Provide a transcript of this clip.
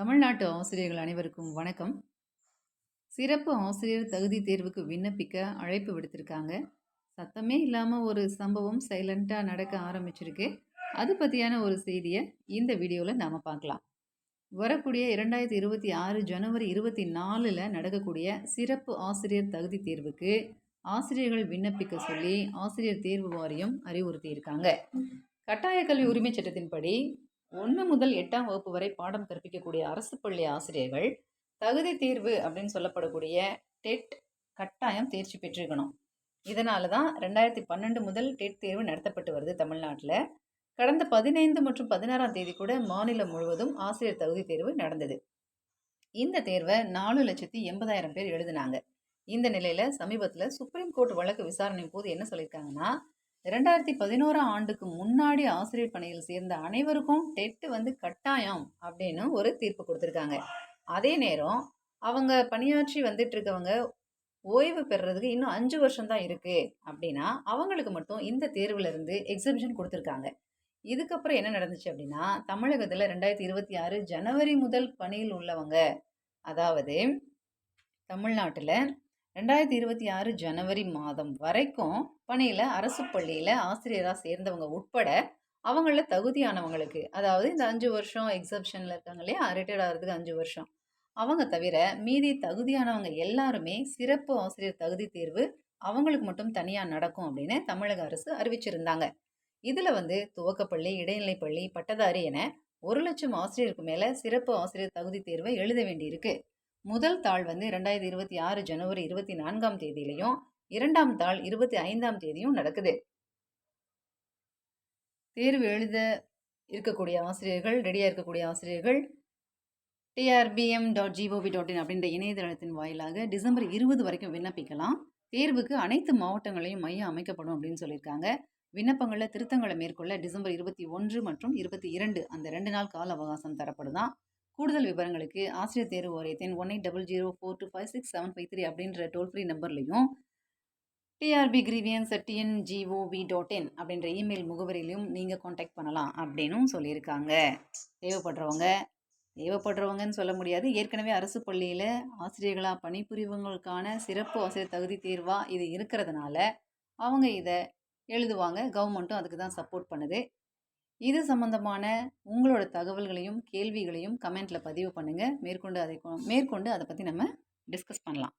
தமிழ்நாட்டு ஆசிரியர்கள் அனைவருக்கும் வணக்கம். சிறப்பு ஆசிரியர் தகுதி தேர்வுக்கு விண்ணப்பிக்க அழைப்பு விடுத்திருக்காங்க. சத்தமே இல்லாமல் ஒரு சம்பவம் சைலண்ட்டாக நடக்க ஆரம்பிச்சிருக்கு. அது பற்றியான ஒரு செய்தியை இந்த வீடியோவில் நாம் பார்க்கலாம். வரக்கூடிய இரண்டாயிரத்தி இருபத்தி ஆறு ஜனவரி இருபத்தி நாலில் நடக்கக்கூடிய சிறப்பு ஆசிரியர் தகுதி தேர்வுக்கு ஆசிரியர்கள் விண்ணப்பிக்க சொல்லி ஆசிரியர் தேர்வு வாரியம் அறிவுறுத்தியிருக்காங்க. கட்டாய கல்வி உரிமை சட்டத்தின்படி ஒன்று முதல் எட்டாம் வகுப்பு வரை பாடம் கற்பிக்கக்கூடிய அரசு பள்ளி ஆசிரியர்கள் தகுதி தேர்வு அப்படின்னு சொல்லப்படக்கூடிய டெட் கட்டாயம் தேர்ச்சி பெற்றிருக்கணும். இதனால தான் ரெண்டாயிரத்தி பன்னெண்டு முதல் டெட் தேர்வு நடத்தப்பட்டு வருது தமிழ்நாட்டில். கடந்த பதினைந்து மற்றும் பதினாறாம் தேதி கூட மாநிலம் முழுவதும் ஆசிரியர் தகுதி தேர்வு நடந்தது. இந்த தேர்வை நாலு லட்சத்தி எண்பதாயிரம் பேர் எழுதினாங்க. இந்த நிலையில் சமீபத்தில் சுப்ரீம் கோர்ட் வழக்கு விசாரணை போது என்ன சொல்லியிருக்காங்கன்னா இரண்டாயிரத்தி பதினோராம் ஆண்டுக்கு முன்னாடி ஆசிரியர் பணியில் சேர்ந்த அனைவருக்கும் டெட்டு வந்து கட்டாயம் அப்படின்னு ஒரு தீர்ப்பு கொடுத்துருக்காங்க. அதே நேரம் அவங்க பணியாற்றி வந்துட்டு இருக்கவங்க ஓய்வு பெறுறதுக்கு இன்னும் அஞ்சு வருஷம் தான் இருக்கு அப்படின்னா அவங்களுக்கு மட்டும் இந்த தேர்வுல இருந்து எக்ஸிபிஷன் கொடுத்துருக்காங்க. இதுக்கப்புறம் என்ன நடந்துச்சு அப்படின்னா தமிழகத்தில் ரெண்டாயிரத்தி இருபத்தி ஆறு ஜனவரி முதல் பணியில் உள்ளவங்க அதாவது தமிழ்நாட்டில் ரெண்டாயிரத்தி இருபத்தி ஆறு ஜனவரி மாதம் வரைக்கும் பணியில் அரசு பள்ளியில் ஆசிரியராக சேர்ந்தவங்க உட்பட அவங்கள தகுதியானவங்களுக்கு அதாவது இந்த அஞ்சு வருஷம் எக்ஸப்ஷனில் இருக்காங்க இல்லையா? ரிட்டையர்ட் ஆகிறதுக்கு அஞ்சு வருஷம். அவங்க தவிர மீதி தகுதியானவங்க எல்லாருமே சிறப்பு ஆசிரியர் தகுதி தேர்வு அவங்களுக்கு மட்டும் தனியாக நடக்கும் அப்படின்னு தமிழக அரசு அறிவிச்சிருந்தாங்க. இதில் வந்து துவக்கப்பள்ளி இடைநிலைப்பள்ளி பட்டதாரி என ஒரு லட்சம் ஆசிரியருக்கு மேலே சிறப்பு ஆசிரியர் தகுதி தேர்வை எழுத வேண்டியிருக்கு. முதல் தாள் வந்து ரெண்டாயிரத்தி இருபத்தி ஆறு ஜனவரி இருபத்தி நான்காம் தேதியிலையும் இரண்டாம் தாள் இருபத்தி ஐந்தாம் தேதியும் நடக்குது. தேர்வு எழுத இருக்கக்கூடிய ஆசிரியர்கள் ரெடியாக இருக்கக்கூடிய ஆசிரியர்கள் TRBM dot gov dot in அப்படின்ற இணையதளத்தின் வாயிலாக டிசம்பர் இருபது வரைக்கும் விண்ணப்பிக்கலாம். தேர்வுக்கு அனைத்து மாவட்டங்களையும் மையம் அமைக்கப்படும் அப்படின்னு சொல்லியிருக்காங்க. விண்ணப்பங்களில் திருத்தங்களை மேற்கொள்ள டிசம்பர் இருபத்தி ஒன்று மற்றும் இருபத்தி இரண்டு அந்த ரெண்டு நாள் கால அவகாசம் தரப்படுதான். கூடுதல் விவரங்களுக்கு ஆசிரியர் தேர்வு வாரியத்தின் one eight double zero four two five six seven five three அப்படின்ற toll free நம்பர்லையும் TRB grievance TN gov dot in அப்படின்ற இமெயில் முகவரியிலையும் நீங்கள் காண்டாக்ட் பண்ணலாம் அப்படின்னும் சொல்லியிருக்காங்க. தேவைப்படுறவங்க தேவைப்படுறவங்கன்னு சொல்ல முடியாது. ஏற்கனவே அரசு பள்ளியில் ஆசிரியர்களாக பணிபுரிவங்களுக்கான சிறப்பு ஆசிரியர் தகுதி தேர்வாக இது இருக்கிறதுனால அவங்க இதை எழுதுவாங்க. கவர்மெண்ட்டும் அதுக்கு தான் சப்போர்ட் பண்ணுது. இது சம்மந்தமான உங்களோட தகவல்களையும் கேள்விகளையும் கமெண்ட்டில் பதிவு பண்ணுங்கள் மேற்கொண்டு அதை மேற்கொண்டு அதை பற்றி நம்ம டிஸ்கஸ் பண்ணலாம்.